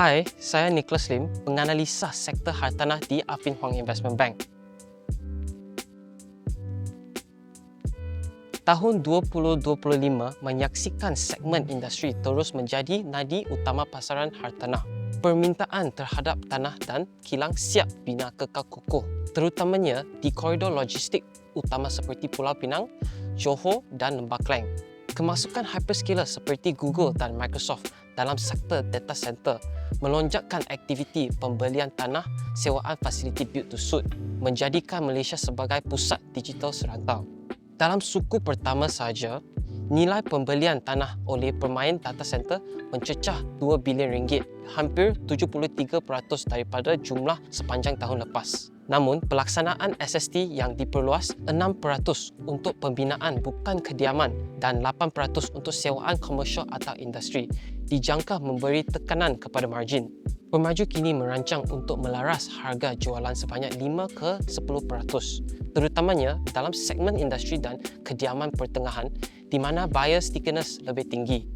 Hai, saya Nicholas Lim, penganalisa sektor hartanah di Afin Huang Investment Bank. Tahun 2025 menyaksikan segmen industri terus menjadi nadi utama pasaran hartanah. Permintaan terhadap tanah dan kilang siap bina kekal kukuh, terutamanya di koridor logistik utama seperti Pulau Pinang, Johor dan Lembah Klang. Kemasukan hyperscaler seperti Google dan Microsoft dalam sektor data center melonjakkan aktiviti pembelian tanah sewaan fasiliti build to suit menjadikan Malaysia sebagai pusat digital serantau. Dalam suku pertama sahaja, nilai pembelian tanah oleh pemain data center mencecah 2 bilion ringgit, hampir 73% daripada jumlah sepanjang tahun lepas. Namun, pelaksanaan SST yang diperluas 6% untuk pembinaan bukan kediaman dan 8% untuk sewaan komersial atau industri dijangka memberi tekanan kepada margin. Pemaju kini merancang untuk melaras harga jualan sebanyak 5 ke 10%, terutamanya dalam segmen industri dan kediaman pertengahan di mana buyer stickiness lebih tinggi.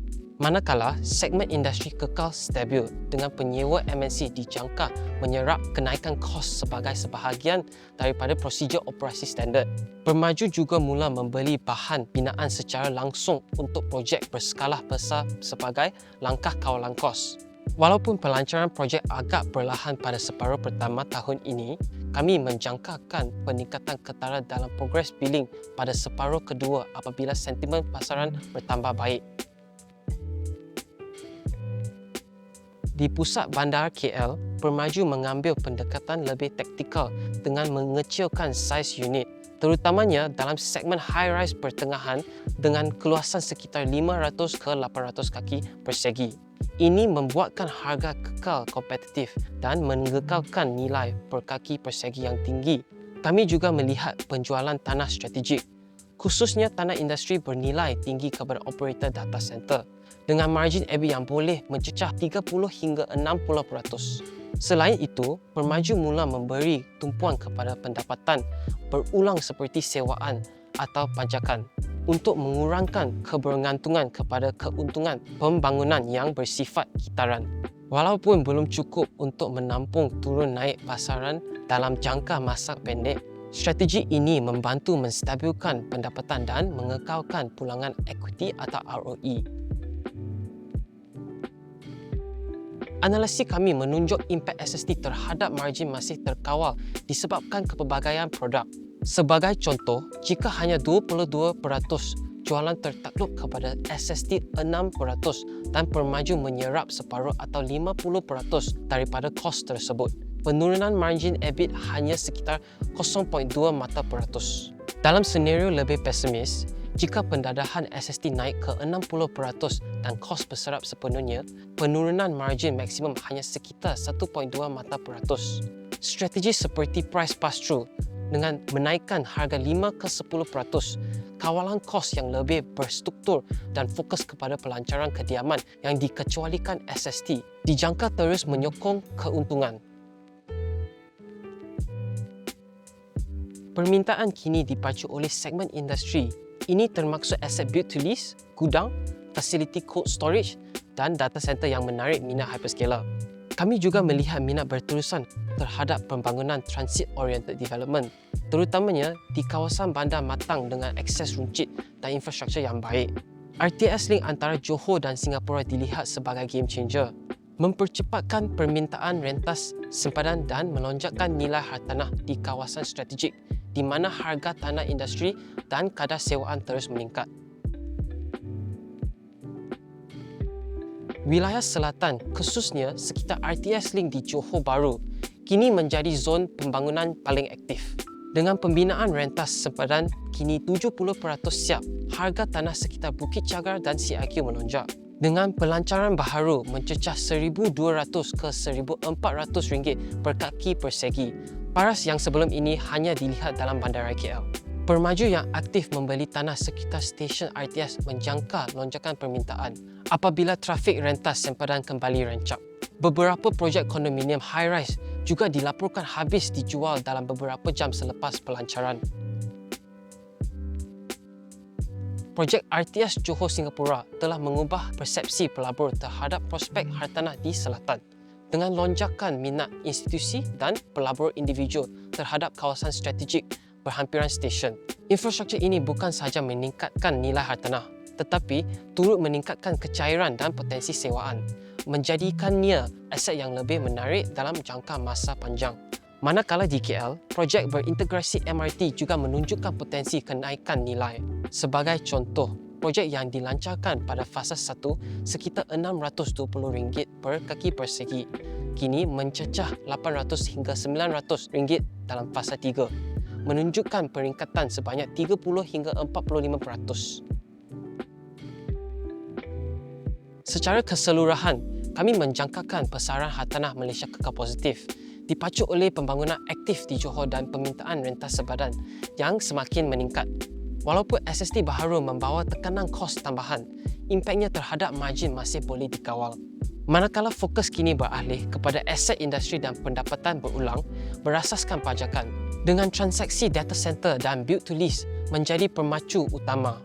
Manakala segmen industri kekal stabil dengan penyewa MNC dijangka menyerap kenaikan kos sebagai sebahagian daripada prosedur operasi standard. Permaju juga mula membeli bahan binaan secara langsung untuk projek berskala besar sebagai langkah kawalan kos. Walaupun pelancaran projek agak perlahan pada separuh pertama tahun ini, kami menjangkakan peningkatan ketara dalam progres billing pada separuh kedua apabila sentimen pasaran bertambah baik. Di pusat bandar KL, Permaju mengambil pendekatan lebih taktikal dengan mengecilkan saiz unit terutamanya dalam segmen high-rise pertengahan dengan keluasan sekitar 500 ke 800 kaki persegi. Ini membuatkan harga kekal kompetitif dan mengekalkan nilai per kaki persegi yang tinggi. Kami juga melihat penjualan tanah strategik, khususnya tanah industri bernilai tinggi kepada operator data center dengan margin EBIT yang boleh mencecah 30 hingga 60%. Selain itu, Permaju mula memberi tumpuan kepada pendapatan berulang seperti sewaan atau pajakan untuk mengurangkan kebergantungan kepada keuntungan pembangunan yang bersifat kitaran. Walaupun belum cukup untuk menampung turun naik pasaran dalam jangka masa pendek, strategi ini membantu menstabilkan pendapatan dan mengekalkan pulangan equity atau ROE. Analisis kami menunjuk impak SST terhadap margin masih terkawal disebabkan kepelbagaian produk. Sebagai contoh, jika hanya 22% jualan tertakluk kepada SST 6% dan permaju menyerap separuh atau 50% daripada kos tersebut, penurunan margin EBIT hanya sekitar 0.2 mata peratus. Dalam senario lebih pesimis, jika pendadahan SST naik ke 60% dan kos berserap sepenuhnya, penurunan margin maksimum hanya sekitar 1.2 mata peratus. Strategi seperti price pass-through dengan menaikkan harga 5 ke 10%, kawalan kos yang lebih berstruktur dan fokus kepada pelancaran kediaman yang dikecualikan SST, dijangka terus menyokong keuntungan. Permintaan kini dipacu oleh segmen industri ini termaksud aset build to lease, gudang, facility cold storage dan data center yang menarik minat hyperscaler. Kami juga melihat minat berterusan terhadap pembangunan transit-oriented development, terutamanya di kawasan bandar matang dengan akses runcit dan infrastruktur yang baik. RTS link antara Johor dan Singapura dilihat sebagai game changer, mempercepatkan permintaan rentas sempadan dan melonjakkan nilai hartanah di kawasan strategik di mana harga tanah industri dan kadar sewaan terus meningkat. Wilayah selatan, khususnya sekitar RTS Link di Johor Bahru, kini menjadi zon pembangunan paling aktif. Dengan pembinaan rentas sempadan kini 70% siap, harga tanah sekitar Bukit Cagar dan CIQ melonjak. Dengan pelancaran baharu mencecah 1,200 ke 1,400 ringgit per kaki persegi, Paras yang sebelum ini hanya dilihat dalam bandaraya KL. Permaju yang aktif membeli tanah sekitar stesen RTS menjangka lonjakan permintaan apabila trafik rentas sempadan kembali rancak. Beberapa projek kondominium high-rise juga dilaporkan habis dijual dalam beberapa jam selepas pelancaran. Projek RTS Johor Singapura telah mengubah persepsi pelabur terhadap prospek hartanah di selatan dengan lonjakan minat institusi dan pelabur individu terhadap kawasan strategik berhampiran stesen. Infrastruktur ini bukan sahaja meningkatkan nilai hartanah tetapi turut meningkatkan kecairan dan potensi sewaan, menjadikannya aset yang lebih menarik dalam jangka masa panjang. Manakala di KL, projek berintegrasi MRT juga menunjukkan potensi kenaikan nilai. Sebagai contoh, projek yang dilancarkan pada fasa 1 sekitar RM620 per kaki persegi kini mencecah RM800 hingga RM900 dalam fasa 3 menunjukkan peningkatan sebanyak 30 hingga 45%. Secara keseluruhan, kami menjangkakan pasaran hartanah Malaysia kekal positif dipacu oleh pembangunan aktif di Johor dan permintaan rentas sebadan yang semakin meningkat Walaupun SST baharu membawa tekanan kos tambahan, impaknya terhadap margin masih boleh dikawal. Manakala fokus kini beralih kepada aset industri dan pendapatan berulang berasaskan pajakan dengan transaksi data center dan build to lease menjadi pemacu utama